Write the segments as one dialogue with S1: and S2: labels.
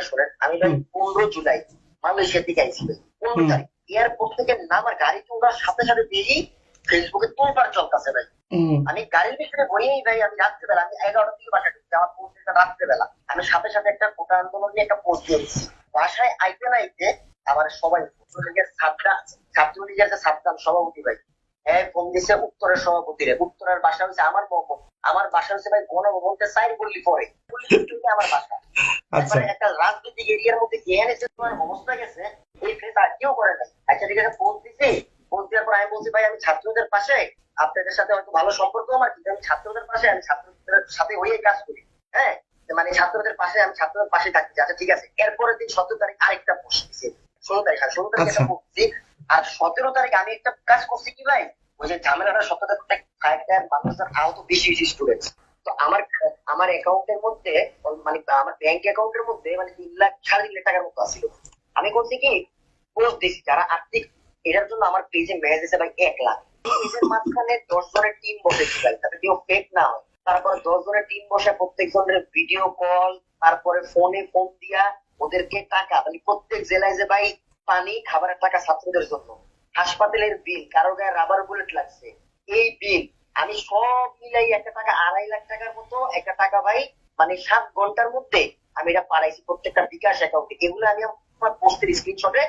S1: ব্যাপারটা শোনেন আমি ভাই পনেরো জুলাই মালয়েশিয়া থেকে আইছি। ভাই পনেরো তারিখ এয়ারপোর্ট থেকে নামার গাড়িতে ওনার সাথে সাথে দেখি ফেসবুকে তোলবার চলতেছে ভাই। আমি গাড়ির ভিতরে বইয়েই ভাই আমি রাত্রেবেলা আমি এগারোটা থেকে বাসা ঢুকছি আমার পোস্টটা রাত্রেবেলা। আমি সাথে সাথে একটা কোটা আন্দোলন নিয়ে একটা পোস্ট দিয়েছি বাসায় আইতে না আইতে আমার সবাই ছাত্রা ছাত্রলীগের যে সভাপতি ভাই। হ্যাঁ ফোন দিছে উত্তরের সভাপতি রে উত্তরের বাসা হচ্ছে আমার ভবন আমার বাসা হচ্ছে ভাই গণভবনকে সাইড করলি পরে। আমার বাসা
S2: আচ্ছা।
S1: একটা রাজনৈতিক এরিয়ার মধ্যে যেখানে তোমার অবস্থা গেছে এই আর কেউ করে নাই। আচ্ছা ঠিক আছে ফোন দিছি। ফোন দেওয়ার পর আমি বলছি ভাই আমি ছাত্রদের পাশে। আপনাদের সাথে হয়তো ভালো সম্পর্ক আমার কিন্তু আমি ছাত্রদের পাশে আমি ছাত্রদের সাথে হয়ে কাজ করি। হ্যাঁ? মানে ছাত্রদের পাশে আমি ছাত্রদের পাশে থাকছি। আচ্ছা ঠিক আছে। এরপরের দিন সতেরো তারিখ আরেকটা পোস্ট দিছি। ষোলো তারিখ ষোলো তারিখ একটা
S2: আচ্ছা।
S1: পোস্ট দিছি। আর সতেরো তারিখ আমি একটা কাজ করছি কি ভাই? ওই যে ঝামেলাটা সতেরো তারিখ মানুষের আহত বেশি বেশি স্টুডেন্ট তো আমার আমার অ্যাকাউন্টের মধ্যে মানে আমার ব্যাংক অ্যাকাউন্টের মধ্যে মানে তিন লাখ, সাড়ে তিন লাখ টাকার মতো আছিল আমি করছি কি পোস্ট দিছি যারা আর্থিক, এটার জন্য আমার পেজে মেসেজ এসে ভাই এক লাখ। পেজের মাঝখানে দশ জনের টিম বসেছি ভাই, তাতে কেউ ফেক না হয়। তারপরে দশ জনের টিম বসে প্রত্যেক জনের ভিডিও কল তারপরে ফোনে ফোন দিয়া ওদেরকে টাকা মানে প্রত্যেক জেলায় যে ভাই পানি খাবারের টাকা ছাত্রদের জন্য। হাসপাতালের বিল কারও গায়ে রাবার বুলেট লাগছে। এই বিল আমি সব মিলাই একটা টাকা আড়াই লাখ টাকার মতো একটা টাকা ভাই মানে সাত ঘণ্টার মধ্যে আমি এটা পাঠাইছি প্রত্যেকটা বিকাশ অ্যাকাউন্টে এগুলো আমি আমার পোস্টের স্ক্রিনশটে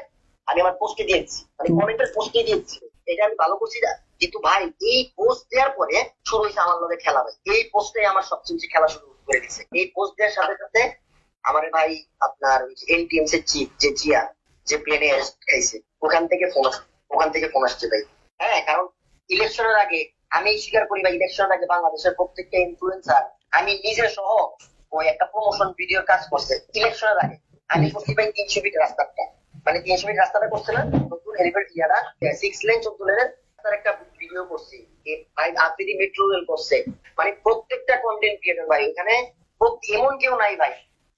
S1: আমি আমার পোস্টে দিয়েছি মানে কমেন্টের পোস্টে দিয়েছি এটা আমি ভালো করছি না। কিন্তু ভাই এই পোস্ট দেওয়ার পরে শুরু হয়েছে আমার লগে খেলা ভাই। এই পোস্টে আমার সবচেয়ে বেশি খেলা শুরু করে দিচ্ছে এই পোস্ট দেওয়ার সাথে সাথে আমার ভাই আপনার এনটিএমসি এর চিফ যে জিয়া যে প্লেনে খাইছে, ওখান থেকে ফোন ওখান থেকে ফোন আসছে ভাই। হ্যাঁ কারণ ইলেকশনের আগে আমি স্বীকার করি ভাই ইলেকশনের আগে বাংলাদেশের প্রত্যেকটা ইনফ্লুয়েন্সার আমি নিজে সহ ওই একটা প্রমোশন ভিডিওর কাজ করছে। ইলেকশনের আগে আমি করছি ভাই তিনশো ফিট রাস্তাটা। মানে তিনশো ফিট রাস্তাটা করছে না, নতুন হেলিপ্যাড ইয়ারা সিক্স লেন চোদ্দ লেনের তার একটা ভিডিও করছি। আফ্রিদি মেট্রো রেল করছে। মানে প্রত্যেকটা কন্টেন্ট ক্রিয়েটর ভাই এখানে এমন কেউ নাই ভাই।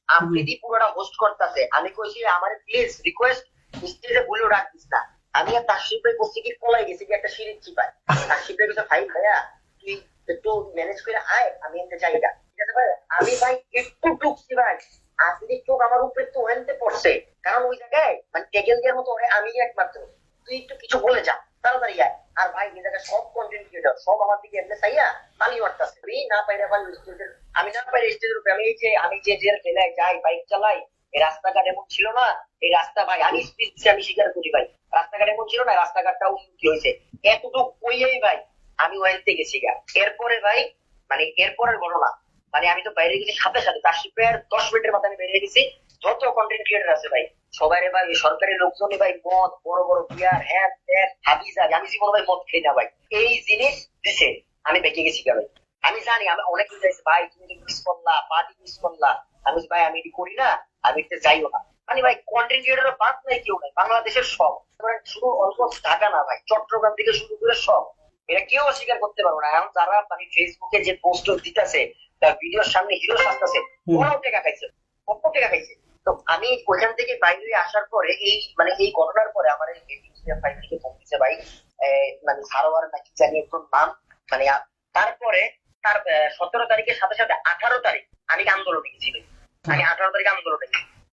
S1: আফ্রিদি পুরোটা হোস্ট করতেছে আমি কইছি আমার প্লিজ রিকোয়েস্ট স্টেজে বলেও রাখিস না। আমি আর তাসিফ ভাই করছি কি কলাই গেছি কি একটা সিঁড়ি চিপাই তাসিফ ভাই কিছু ভাই ভাইয়া তুই একটু ম্যানেজ করে আয় আমি এনতে চাই না ঠিক আছে ভাই আমি ভাই একটু ঢুকছি ভাই। আফ্রিদির চোখ আমার উপরে তো ওখানতে পড়ছে কারণ ওই জায়গায় মানে টেকেল দেওয়ার মতো আমি একমাত্র। তুই একটু কিছু বলে যা। তাড়াতাড়ি আর ভাই সব কন্টেন্ট ক্রিয়েটর সব আমার দিকে এমনি মারতাছে। না পাইলে ভাই আমি না পাইলে আমি যে আমি যে জেলায় যাই বাইক চালাই, এই রাস্তাঘাট এমন ছিল না। এই রাস্তা ভাই, আমি আমি স্বীকার করি ভাই। রাস্তাঘাট এমন ছিল না রাস্তাঘাটটা উন্নতি হয়েছে। এতটুকু কইয়েই ভাই, আমি ওয়াইতে গেছি গা। এরপরে ভাই মানে এরপরের ঘটনা। মানে আমি তো বাইরে গেছি সাথে সাথে, তার শিপের দশ মিনিটের মাথায় আমি বেরিয়ে গেছি। যত কন্টেন্ট ক্রিয়েটার আছে ভাই সবাই ভাই সরকারি লোকজনই ভাই মদ বড় বড় বিয়ার হ্যাঁ হ্যাঁ হাবিজা আমি জীবন ভাই মদ খাই না ভাই। এই জিনিস দিছে আমি বেঁকে গেছি ভাই আমি জানি আমি অনেক কিছু চাইছি ভাই তুমি মিস করলা পার্টি মিস করলা। আমি ভাই আমি করি না আমি এতে যাইও না। মানে ভাই কন্টেন্ট ক্রিয়েটার বাদ নাই কেউ নাই বাংলাদেশের সব। শুধু অল্প ঢাকা না ভাই চট্টগ্রাম থেকে শুরু করে সব। এটা কেউ অস্বীকার করতে পারব না এখন যারা মানে ফেসবুকে যে পোস্ট দিতেছে তার ভিডিওর সামনে হিরো সাজতেছে ওরাও টাকা খাইছে? কত টাকা খাইছে? তো আমি ওইখান থেকে বাইরে আসার পরে এই মানে এই ঘটনার পরে আমার থেকে ফোন দিচ্ছে ভাই মানে সারোয়ার নাকি জানি একটু নাম মানে তারপরে তার সতেরো তারিখের সাথে সাথে আঠারো তারিখ আমি আন্দোলনে গেছি আমি আঠারো তারিখে আন্দোলনে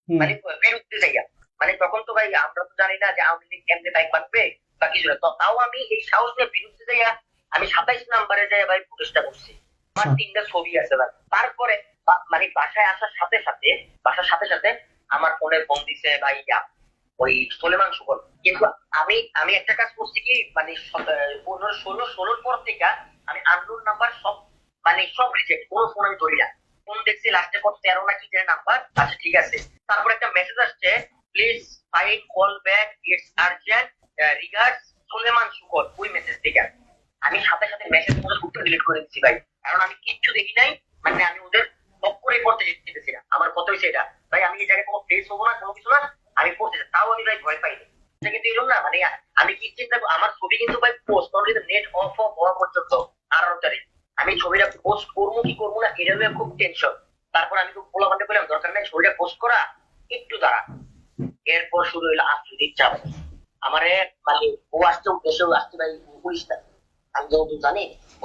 S1: মানে বিরুদ্ধে যাইয়া। মানে তখন তো ভাই আমরা তো জানি না যে আওয়ামী লীগ কেমনে তাই পাকবে বা কিছু না। তো তাও আমি এই সাহস নিয়ে বিরুদ্ধে যাইয়া আমি সাতাইশ নাম্বারে যাই ভাই প্রতিষ্ঠা করছি। আমার
S2: আচ্ছা।
S1: তিনটা ছবি আছে ভাই। তারপরে মানে বাসায় আসার সাথে সাথে বাসার সাথে সাথে আমার ফোনে ফোন দিছে ভাই ওই সোলেমান শুকর কিন্তু আমি আমি একটা কাজ করছি কি মানে পনেরো ষোলো ষোলোর পর থেকে আমি আন্দোলন নাম্বার সব মানে সব রিজেক্ট কোনো ফোন আমি ধরি না। ফোন দেখছি লাস্টে কত তেরো না কি যে নাম্বার আচ্ছা ঠিক আছে। তারপর একটা মেসেজ আসছে please fine call back it's urgent regards Suleman Shukur ওই মেসেজ থেকে। আমি সাথে সাথে মেসেজগুলো উত্তর ডিলিট করে দিচ্ছি ভাই। কারণ আমি কিচ্ছু দেখি নাই মানে আমি ওদের পক্ষরে পড়তে যেতেছি না আমার কত হয়েছে এটা? ভাই, আমি এই জায়গায় কোনো ফেস হব না, কোনো কিছু না, আমি পড়তে। তাও আমি ভাই ভয় পাইনি কিন্তু এরকম না মানে আমি কি চিন্তা আমার ছবি কিন্তু ভাই পোস্ট কিন্তু নেট অফ অফ হওয়া পর্যন্ত তারিখ আমি ছবিটা পোস্ট করব কি করব না, এটা নিয়ে খুব টেনশন তারপর আমি খুব পোলা বললাম দরকার নাই, ছবিটা পোস্ট করা, একটু দাঁড়া। এরপর শুরু হইল আফ্রিদির চাপ। আমারে মানে ও আসতে আসতে ভাই আমি যতদূর জানি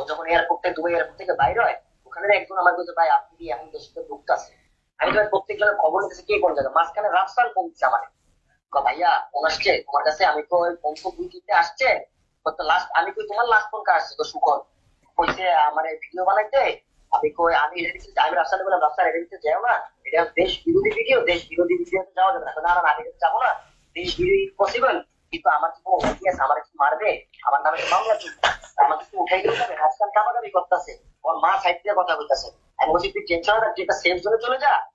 S1: যখন এয়ারপোর্ট থেকে দুবাই এয়ারপোর্ট থেকে বাইরে হয়, ওখানে একজন আমার বলছে, ভাই, আপনি এখন দেশে ঢুকতেছে আমি তো প্রত্যেকজনের খবর নিতেছি কে কোন জায়গায়? মাঝখানে ফোন দিচ্ছে আমার ভাইয়া, ফোন আসছে? তোমার কাছে আমি তো ওই ফোন তো দুই তিনটে আসছে লাস্ট আমি কই, তোমার লাস্ট ফোন কার আসছে? তো সুকর কইছে, আমার ভিডিও বানাইতে, আমি কই, আমি এটা দিচ্ছি আমি রাফসানে বললাম, রাফসান, এটা দিতে যাও না, এটা দেশ বিরোধী ভিডিও দেশ বিরোধী ভিডিওতে যাওয়া যাবে না। না না আমি যাব না, দেশ বিরোধী পসিবল কিন্তু আমার কি কোনো হুমকি আছে? আমার একটু মারবে? আমার নামে মামলা চলছে? আমাকে একটু উঠাই দিতে হবে? রাফসান কামাকামি করতেছে। ওর মা সাইড দিয়ে কথা বলতেছে। আমি বলছি তুই টেনশন না তুই একটা সেফ জোনে চলে যা।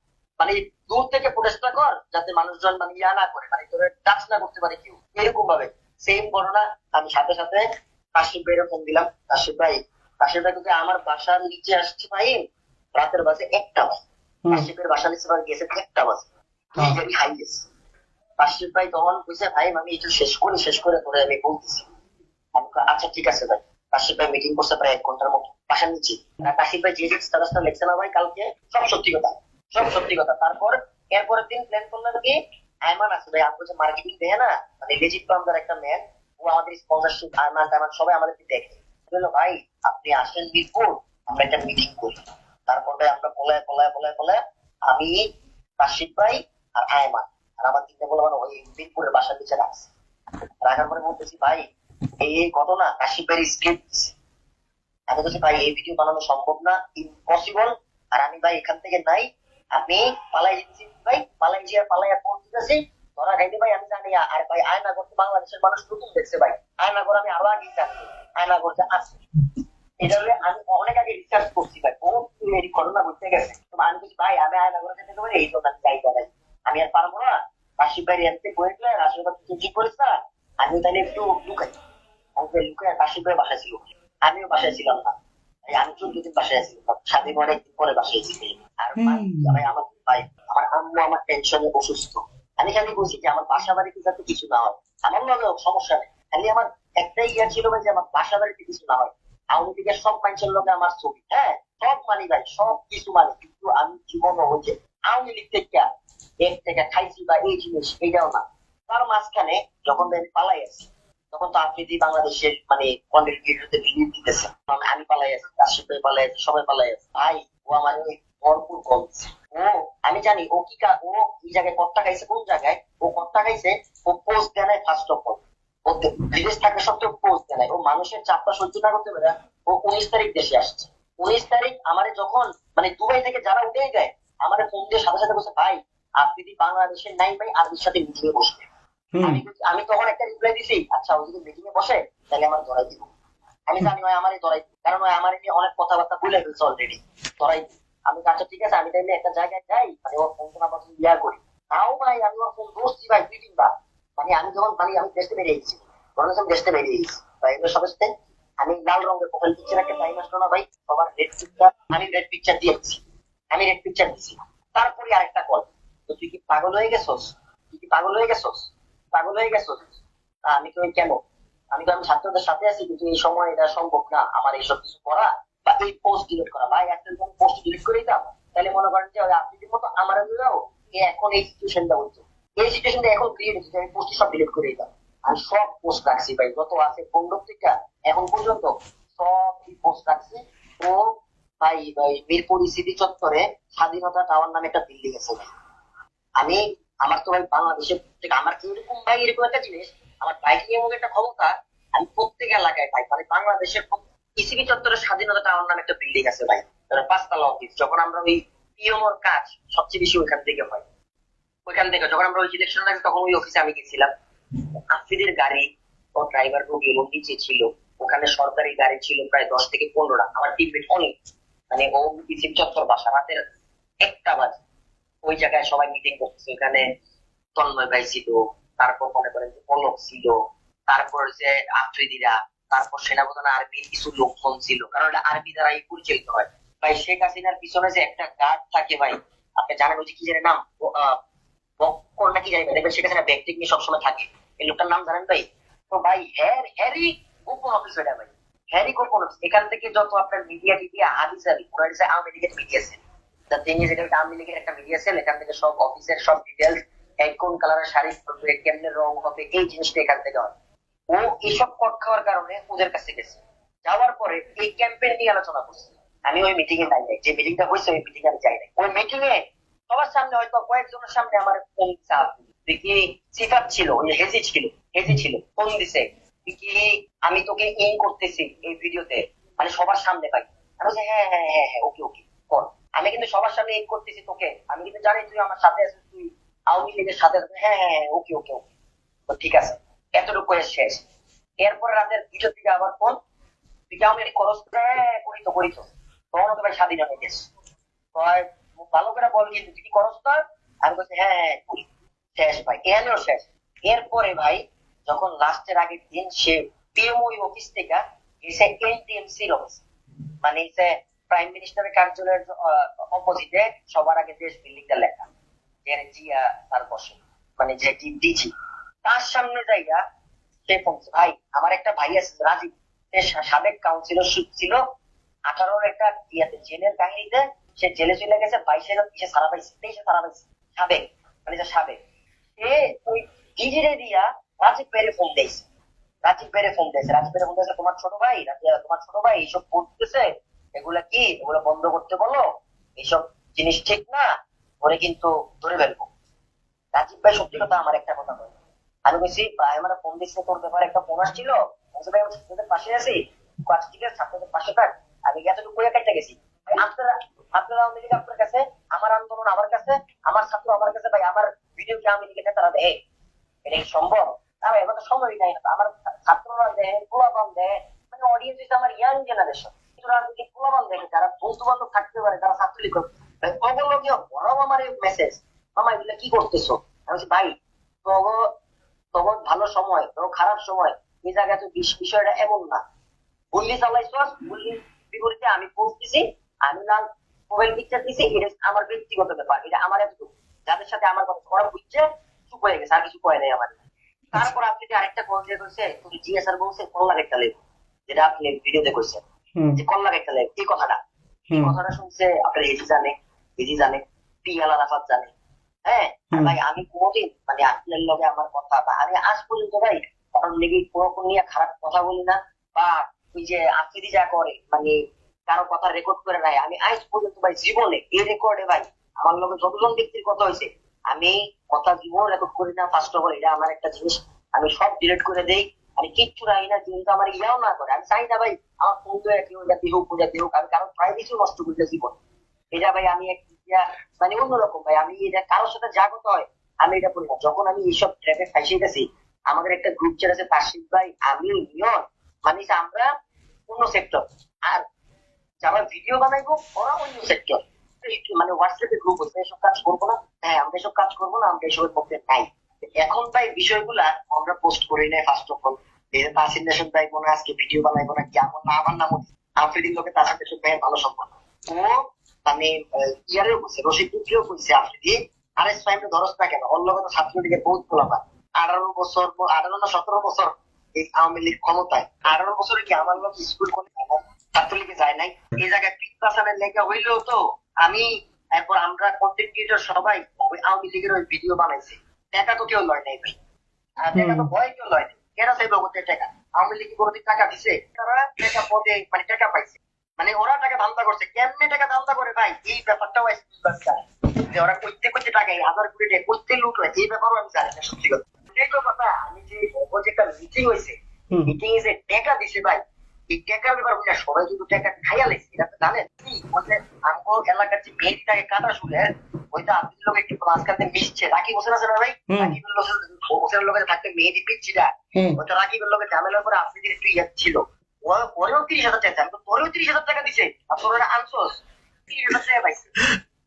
S1: মানে দূর থেকে প্রচেষ্টা কর যাতে মানুষজন মানে ইয়া না করে মানে তোর টাচ না করতে পারে কেউ। এরকম ভাবে। সেম ঘটনা আমি সাথে সাথে কাশিম ভাইয়ের ফোন দিলাম। কাশিম ভাই কাশিম ভাই কিন্তু আমার বাসার নিচে আসছে ভাই রাতের বাজে একটা বাজে। কাশিমের বাসার নিচে আমার গেছে একটা বাজে।
S2: হ্যাঁ।
S1: হাইয়েস্ট কাশিম ভাই তখন কইছে ভাই আমি এটা শেষ করি শেষ করে তোরে আমি বলতেছি আমি আচ্ছা ঠিক আছে ভাই কাশিম ভাই মিটিং করছে প্রায় এক ঘণ্টার মতো বাসার নিচে আর ভাই যে স্ট্যাটাসটা লিখছে না ভাই কালকে সব সত্যি কথা সব সত্যি কথা তারপর এরপরের দিন প্ল্যান করলাম কি আয়মান আছে ভাই আপনি যে মার্কেটিং দেয় না মানে লেজিট পাম্পার একটা ম্যান ও আমাদের স্পন্সরশিপ আয়মান টায়মান সবাই আমাদেরকে দেখে বলল ভাই আপনি আসেন মিরপুর আমরা একটা মিটিং করি তারপরে আমরা বলায় বলায় বলায় বলায় আমি কাশিফ ভাই আর আয়মান আর আমার তিনটে বলে মানে ওই মিরপুরের বাসার নিচে রাখছি রাখার পরে বলতেছি, ভাই, এই এই ঘটনা কাশিফ ভাইয়ের স্ক্রিপ্ট আমি বলছি, ভাই, এই ভিডিও বানানো সম্ভব না ইম্পসিবল আর আমি, ভাই, এখান থেকে নাই, আমি পালাই যেতেছি, ভাই, পালাই যে পালাই আর পৌঁছতেছি ধরা খাইতে, ভাই, আমি জানি, আর ভাই আয়নাগর তো বাংলাদেশের মানুষ প্রথম দেখছে, ভাই। আয়নাগর আমি আরও আগে জানি আয়নাগর যে আছে। এটা আমি অনেক আগে রিসার্চ করছি, ভাই। এই ঘটনা ঘটতে গেছে। আমি বলছি, ভাই, আমি আয়নাগর যেতে পারি এই তো আমি ভাই। আমি আর পারব না। এমতে করে দিলে রাশিদ ভাই তুই ঠিক করিস না? আমি তাহলে একটু লুকাই। আমি লুকাই কাশিফ ভাই বাসায় ছিল আমিও বাসায় ছিলাম না। আমি চোদ্দ দিন বাসায় ছিলাম স্বাধীন পরে বাসায় ছিলি আর ভাই, আমার ভাই আমার আম্মু আমার টেনশনে অসুস্থ। আমি খালি বলছি যে আমার বাসা বাড়িতে যাতে কিছু না হয়। আমার মনে সমস্যা নেই। খালি আমার একটাই ইয়া ছিল ভাই যে আমার বাসা বাড়িতে কিছু না হয়। আওয়ামী লীগের সব মানুষের লোকে আমার ছবি। হ্যাঁ সব মানি ভাই সব কিছু মানি। কিন্তু আমি জীবন হচ্ছে আওয়ামী লীগ থেকে এক থেকে খাইছি বা এই জিনিস, এইটাও না। তার মাঝখানে যখন পালাই আছি। তখন তো আফ্রিদি বাংলাদেশের মানে কন্টেন্ট ক্রিয়েটরদের দিতেছে। আমি পালাই আছি কাশিপ পালাই আছে, সবাই পালাই আছে। ভাই, ও আমার ভরপুর কল ও, আমি জানি, ও কি ও এই জায়গায় কট্টা খাইছে, কোন জায়গায়? ও কট্টা খাইছে, ও পোস্ট দেয় ফার্স্ট অফ অল ও বিদেশ থাকা সত্ত্বেও পোস্ট দেয় ও মানুষের চাপটা সহ্য না করতে পারে। ও উনিশ তারিখ দেশে আসছে। উনিশ তারিখ আমারে যখন মানে দুবাই থেকে যারা উঠে দেয় আমারে ফোন দিয়ে সাথে সাথে বলছে ভাই আপনি যদি বাংলাদেশের নাই ভাই আরবির সাথে মিটিং এ বসবে আমি তখন একটা রিপ্লাই দিছি আচ্ছা ও যদি মিটিং এ বসে তাহলে আমার ধরাই দিব। আমি জানি ওই আমারই ধরাই দিবে। কারণ ওই আমার নিয়ে অনেক কথাবার্তা বলে ফেলছে অলরেডি ধরাই দিবে। আমি আচ্ছা ঠিক আছে আমি তাইলে একটা জায়গায় যাই মানে ওর ফোন টোনা পছন্দ ইয়া করি। তাও ভাই আমি ওর ফোন দোষছি ভাই দুই তিনবার। মানে আমি যখন মানে আমি দেশে বেরিয়ে গেছি বরং আমি দেশে বেরিয়ে গেছি। তাই এগুলো সবার সাথে আমি লাল রঙের প্রোফাইল পিকচার একটা টাইম আসলো না ভাই সবার রেড পিকচার আমি রেড পিকচার দিয়েছি আমি রেড পিকচার দিছি তারপরে আরেকটা কল তো তুই কি পাগল হয়ে গেছস? তুই কি পাগল হয়ে গেছস? পাগল হয়ে গেছস? আমি তো কেন? আমি তো আমি ছাত্রদের সাথে আছি, কিন্তু এই সময় এটা সম্ভব না। আমার এইসব কিছু করা বা এই পোস্ট ডিলিট করা। ভাই, একটা পোস্ট ডিলিট করে দিতাম তাহলে মনে করেন যে আপনি মতো আমার হলেও এখন এই সিচুয়েশনটা হইতো এই সিচুয়েশনটা এখন ক্রিয়েট হচ্ছে আমি পোস্ট সব ডিলিট করে দিতাম আমি সব পোস্ট রাখছি ভাই, যত আছে পনেরো থেকে এখন পর্যন্ত সব পোস্ট রাখছি। ও ভাই ভাই মিরপুর সিটি চত্বরে স্বাধীনতা টাওয়ার নামে একটা বিল্ডিং আছে আমি, আমার তো ভাই প্রত্যেক আমার এরকম ভাই, এরকম একটা জিনিস, আমার বাইক নিয়ে মতো একটা ক্ষমতা, আমি প্রত্যেক এলাকায় পাই। মানে বাংলাদেশের ইসিবি চত্বরের স্বাধীনতা টাওয়ার নামে একটা বিল্ডিং আছে ভাই। ওটা পাঁচতলা অফিস যখন আমরা ওই কাজ সবচেয়ে বেশি ওইখান থেকে হয়। ওইখান থেকে যখন আমরা ওই ইলেকশন লাগে তখন ওই অফিসে আমি গেছিলাম। আফ্রিদের গাড়ি ও ড্রাইভার রোগী নিচে ছিল। ওখানে সরকারি গাড়ি ছিল প্রায় দশ থেকে পনেরোটা। আমার টিমমেট অনেক। মানে ও ইসিবি চত্বর বাসা রাতের একটা বাজে, ওই জায়গায় সবাই মিটিং করতেছে ওখানে তন্ময় ভাই ছিল, তারপর মনে করেন যে পলক ছিল, তারপর যে আফ্রিদিরা, তারপর সেনাপ্রধান আর্মির কিছু লোকজন ছিল, কারণ এটা আর্মি দ্বারাই পরিচালিত হয়। ভাই, শেখ হাসিনার পিছনে যে একটা গার্ড থাকে ভাই, আপনি জানেন ওই যে কি জানেন নাম? বক্কর নাকি জানি দেখবেন শেখ হাসিনা ব্যাগ নিয়ে সবসময় থাকে। এই লোকটার নাম জানেন ভাই? তো ভাই, হ্যার, হ্যারি গোপন অফিস ভাই। হ্যারি গোপন এখান থেকে যত আপনার মিডিয়া টিডিয়া হাদিস আলি ওরা হচ্ছে আওয়ামী লীগের মিডিয়া সেল ইজ এটা আওয়ামী লীগের একটা মিডিয়া সেল এখান থেকে সব অফিসের সব ডিটেলস এক কোন কালারের শাড়ি পরবে, কেমনে রং হবে, এই জিনিসটা এখান থেকে হয়। ও এসব কট খাওয়ার কারণে ওদের কাছে গেছে। যাওয়ার পরে এই ক্যাম্পেইন নিয়ে আলোচনা করছে। আমি ওই মিটিং এ যাই নাই, যে মিটিংটা হয়েছে, ওই মিটিং আমি যাই নাই। ওই মিটিং এ সবার সামনে হয়তো কয়েকজনের সামনে আমার ফোন চাপ। দেখি সিফাত ছিল, ওই হেজি ছিল হেজি ছিল ফোন দিছে। আমি তোকে ইন করতেছি এই ভিডিওতে মানে সবার সামনে ভাই আমি বলছি, হ্যাঁ হ্যাঁ হ্যাঁ হ্যাঁ ওকে ওকে কর। আমি কিন্তু সবার সামনে ইন করতেছি তোকে। আমি কিন্তু জানি তুই আমার সাথে আছিস তুই আওয়ামী লীগের সাথে হ্যাঁ হ্যাঁ হ্যাঁ ওকে ওকে ওকে। ঠিক আছে। এতটুকু শেষ। এরপরে রাতের দুটোর দিকে আবার ফোন তুই কি আওয়ামী লীগ করস? হ্যাঁ করি তো তখন তো। ভাই স্বাধীন হয়ে গেছে। ভালো করে বল কিন্তু তুই কি করস না? আমি বলছি হ্যাঁ হ্যাঁ করি। শেষ ভাই এখানেও শেষ? এরপরে ভাই যখন লাস্টের আগের দিন সে পিএমওই অফিস থেকে এসে এনটিএমসির অফিস মানে এসে প্রাইম মিনিস্টারের কার্যালয়ের অপোজিটে সবার আগে দেশ বিল্ডিংটা লেখা, যে জিয়া তার বসে মানে যে ডিজি তার সামনে জায়গা সে বলছে ভাই, আমার একটা ভাই আছে, রাজীব, সে সাবেক কাউন্সিলর ছিল, আঠারোর একটা ইয়াতে, জেলের কাহিনীতে সে জেলে চলে গেছে, বাইশের সে সারা পাইছে, তেইশে সারা পাইছে, সাবেক মানে সাবেক, সে ওই ডিজিরে দিয়া রাজীব পেরে ফোন দিয়েছে রাজীব পেরে ফোন দিয়েছে রাজীব পেরে ফোন দিয়েছে তোমার ছোট ভাই তোমার ছোট ভাই এইসব করতেছে, এগুলা কি? এগুলো বন্ধ করতে বলো। এইসব জিনিস ঠিক না? ওরে কিন্তু ধরে ফেলব। রাজীব ভাই সত্যি কথা আমার একটা কথা বলে। আমি বলছি, ভাই, আমার ফোন দিচ্ছে তোর ব্যাপারে একটা ফোন আসছিল। ভাই ছাত্রদের পাশে আছি। কাজ আছে ছাত্রদের পাশে থাক। আমি এতটুকু করে কাটতে গেছি? আপনারা আপনারা আওয়ামী আপনার কাছে, আমার আন্দোলন আমার কাছে, আমার ছাত্র আমার কাছে, ভাই, আমার ভিডিও কি আওয়ামী লীগের নেতারা দেয় এটা কি সম্ভব না ভাই এবার তো সময়ই নাই না আমার ছাত্ররা দেয় পোলাপান দেয় মানে অডিয়েন্স হচ্ছে আমার ইয়াং জেনারেশন রাজনীতি পোলাপান দেখে যারা বন্ধু বান্ধব থাকতে পারে যারা ছাত্রলীগ করে ভাই, অবলগীয় বড় আমার মেসেজ মামা এগুলো কি করতেছো আমি বলছি, ভাই তখন তখন ভালো সময় তখন খারাপ সময়। তো বিষ- বিষয়টা এমন না। গুল্লি চালাইছস গুল্লির বিপরীতে আমি দিছি আমি লাল মোবাইল পিকচার দিছি এটা আমার ব্যক্তিগত ব্যাপার এটা আমার এতটুকু যাদের সাথে আমার কথা ওরা বুঝছে চুপ হয়ে গেছে আর কিছু কয় নাই আমার। তারপর আপনি যে আরেকটা কল দিয়ে কইছে তুমি জিএসআর বলছে কল্লার একটা লেখ। যেটা আপনি ভিডিওতে কইছেন। যে কল্লার একটা লেখ এই কথাটা। এই কথাটা শুনছে আপনার এজি জানে এজি জানে পিয়াল আরাফাত জানে। হ্যাঁ? ভাই আমি কোনোদিন মানে আপনার লগে আমার কথা বা আমি আজ পর্যন্ত ভাই কারণ লেগে কোনো নিয়ে খারাপ কথা বলি না বা ওই যে আফ্রিদি যা করে মানে কারও কথা রেকর্ড করে নাই। আমি আজ পর্যন্ত ভাই জীবনে এই রেকর্ডে ভাই আমার লগে যতজন ব্যক্তির কথা হয়েছে, আমি কথা জীবন রেকর্ড করি না। ফার্স্ট অফ অল এটা আমার একটা জিনিস। আমি সব ডিলিট করে দেই। আমি কিচ্ছু রাখি না, কিন্তু আমার ইয়াও না করে। আমি চাই না ভাই আমার ফোন তো একই জাতি হোক প্রজাতি হোক, আমি কারও প্রাইভেসি নষ্ট করতে জীবন। এটা ভাই আমি এক মানে অন্যরকম ভাই। আমি এটা কারোর সাথে জাগত হয়, আমি এটা করি না। যখন আমি এইসব ট্র্যাপে ফাইসে গেছি আমাদের একটা গ্রুপ চ্যাট আছে তাসিফ ভাই, আমি, নিয়ন মানে আমরা অন্য সেক্টর আর যারা ভিডিও বানাইবো, ওরা অন্য সেক্টর মানে হোয়াটসঅ্যাপে গ্রুপ হচ্ছে, এসব কাজ করব না? হ্যাঁ আমরা এসব কাজ করব না, আমরা এসবের পক্ষে নাই। এখন তাই বিষয়গুলা আমরা পোস্ট করি নাই first of all Tasir nation ভাই মনে আজকে ভিডিও বানাইবো না কি আমার না, আমার নাম আফ্রিদির লোকে তাসির নেশন ভাইয়ের ভালো সম্পর্ক। ও মানে ইয়ারেও কইছে, রশিদ কইছে আফ্রিদি আরে, সাইমে ধরস না কেন? লগে তো ছাত্রলীগের বহুত খোলাপা আঠারো বছর আঠারো না সতেরো বছর এই আওয়ামী লীগ ক্ষমতায়। আঠারো বছরে কি আমার লোক স্কুল ছাত্রলীগে যায় নাই? এই জায়গায় লেখা হইলেও তো আমি এরপর আমরা কন্টেন্ট ক্রিয়েটর সবাই ওই আওয়ামী লীগের ওই ভিডিও বানাইছি। টাকা তো কেউ লয় নাই ভাই। আর টাকা তো ভয় কেউ লয় নাই। কেনা টাকা? আওয়ামী লীগ কোনোদিন টাকা দিছে? তারা টাকা পদে মানে টাকা পাইছে। মানে ওরা টাকা ধান্দা করছে। কেমনে টাকা ধান্দা করে ভাই? এই ব্যাপারটাও যে ওরা করতে করতে টাকা হাজার কোটি টাকা করতে লুট হয় এই ব্যাপারও আমি জানি না সত্যি কথা। এই তো কথা আমি যে একটা মিটিং হয়েছে মিটিং এ যে টাকা দিছে ভাই এই টাকার ব্যাপার বুঝা সবাই কিন্তু টাকা খাইয়া লেছে এটা তো জানেন কি বলছে আমগো এলাকার যে মেয়েটাকে কাটা শুনে ওইটা আপনি লোক একটু মাঝখানে মিশছে। রাখি বসে আছে না ভাই। রাকিবের লোকের ওসের লোকের থাকতে মেয়েটি পিচ্ছিটা ওটা রাকিবের লোকের ঝামেলার পরে আপনি একটু ইয়ে ছিল। ও ওরেও তিরিশ হাজার টাকা আমি তো তোরেও তিরিশ হাজার টাকা দিছে। আর তোর আনছোস তিরিশ হাজার টাকা পাইছে।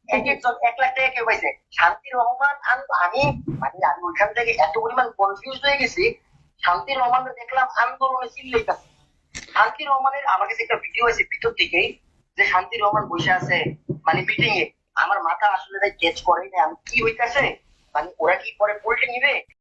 S1: শান্তির রহমান আমি শান্তির রহমানের আমার কাছে একটা ভিডিও ভিতর থেকেই, যে শান্তি রহমান বসে আছে মানে মিটিং এ। আমার মাথা আসলে ক্যাচ করে না আমি কি হইতেছে? মানে ওরা কি পরে পোল্টে নিবে?